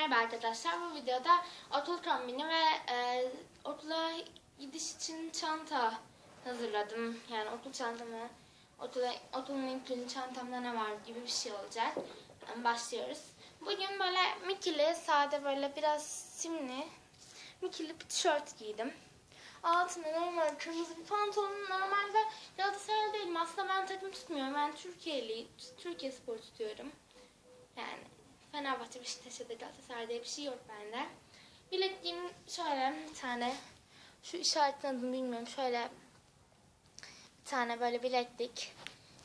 Merhaba arkadaşlar. Bu videoda okul kombini ve e, okula gidiş için çanta hazırladım. Yani okul çantamı, okula, okulun ilk çantamda ne var gibi bir şey olacak. Yani başlıyoruz. Bugün böyle mikili, sade böyle biraz simli, mikili bir tişört giydim. Altına normal kırmızı bir pantolon normalde Galatasaray değilim. Aslında ben takım tutmuyorum. Ben Türkiye'li, Türkiye spor tutuyorum. Fenerbahçe, Beşiktaş ya da Galatasaray diye bir şey yok bende. Bilekliğim şöyle bir tane, şu işaretin adını bilmiyorum. Şöyle bir tane böyle bileklik.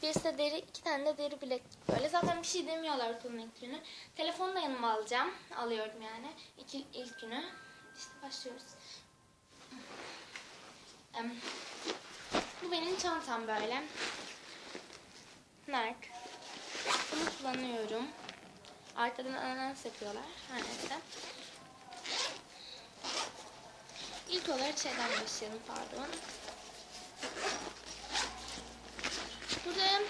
Birisi de deri, iki tane de deri bileklik böyle. Zaten bir şey demiyorlar okulun ilk günü. Telefonu da yanıma alacağım. Alıyorum yani. İki, ilk günü. İşte başlıyoruz. Bu benim çantam böyle. Nike. Bunu kullanıyorum. Arkadan ananas yapıyorlar. Her neyse. İlk olarak şeyden başlayalım pardon. Burada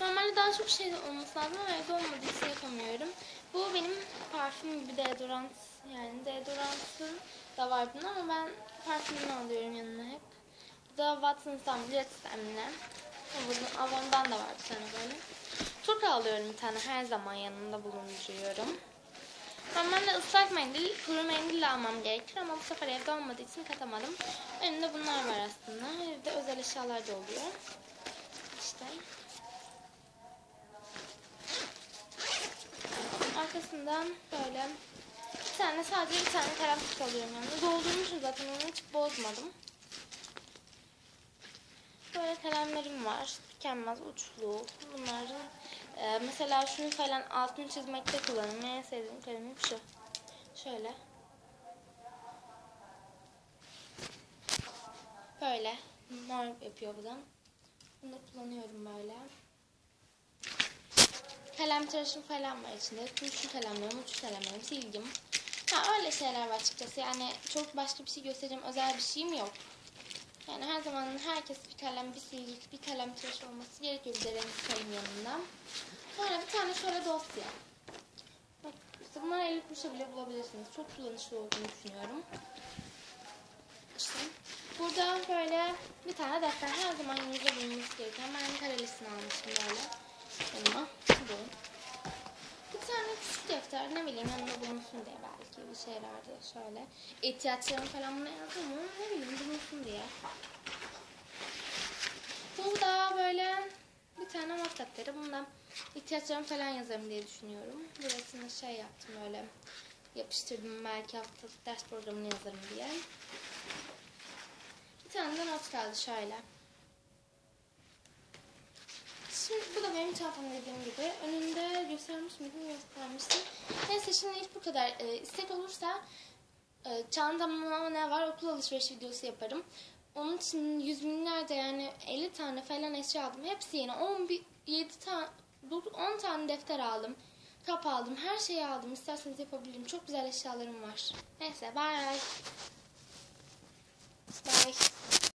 normalde daha çok şey olması lazım ama evde olmadığı için yapamıyorum. Bu benim parfüm gibi deodorant yani deodorantı da var bunun ama ben parfümünü alıyorum yanına hep. Bu da Watsons'tan Jet Stem'le. Bunun Avon'dan da var bir tane böyle. Çok alıyorum bir tane her zaman yanımda bulunduruyorum. Normalde ıslak mendil, kuru mendil almam gerekir ama bu sefer evde olmadığı için katamadım. Önümde bunlar var aslında. Evde özel eşyalar da oluyor. İşte. Arkasından böyle bir tane sadece bir tane kutusu alıyorum yanımda. Doldurmuşum zaten onu hiç bozmadım. Böyle kalemlerim var. Tükenmez uçlu. Bunların e, mesela şunu falan altını çizmekte kullanırım. En sevdiğim kalemim şu. Şöyle. Böyle. Mor yapıyor bu da. Bunu kullanıyorum böyle. Kalem tıraşım falan var içinde. Kurşun kalemlerim, uç kalemlerim, silgim. Ha öyle şeyler var açıkçası. Yani çok başka bir şey göstereceğim özel bir şeyim yok. Yani her zaman herkes bir kalem, bir silgi, bir kalem tıraş olması gerekiyor bir de renk. Sonra bir tane şöyle dosya. Bak, işte bunları 50 kuruşa bile bulabilirsiniz. Çok kullanışlı olduğunu düşünüyorum. İşte burada böyle bir tane defter her zaman yanınızda bulunması gereken. Ben karelisini almışım böyle. Yanıma. Bu. Bir tane küçük defter ne bileyim yanında bulunsun diye belki bir şeylerde şöyle. İhtiyaçlarım falan buna yazdım ne bileyim bulunsun diye. Bu da böyle bir tane not defteri. Bundan ihtiyaçlarımı falan yazarım diye düşünüyorum. Burasını şey yaptım böyle yapıştırdım belki hafta ders programını yazarım diye. Bir tane de not kaldı şöyle. Şimdi bu da benim çantam dediğim gibi. Önünde göstermiş miydim? Göstermiştim. Neyse şimdi hiç bu kadar. Ee, istek olursa e, çantamda ne var okul alışveriş videosu yaparım. Onun için yüz binlerce yani 50 tane falan eşya aldım. Hepsi yeni. 11, 7 tane, 10 tane defter aldım. Kap aldım. Her şeyi aldım. İsterseniz yapabilirim. Çok güzel eşyalarım var. Neyse bye. Bye.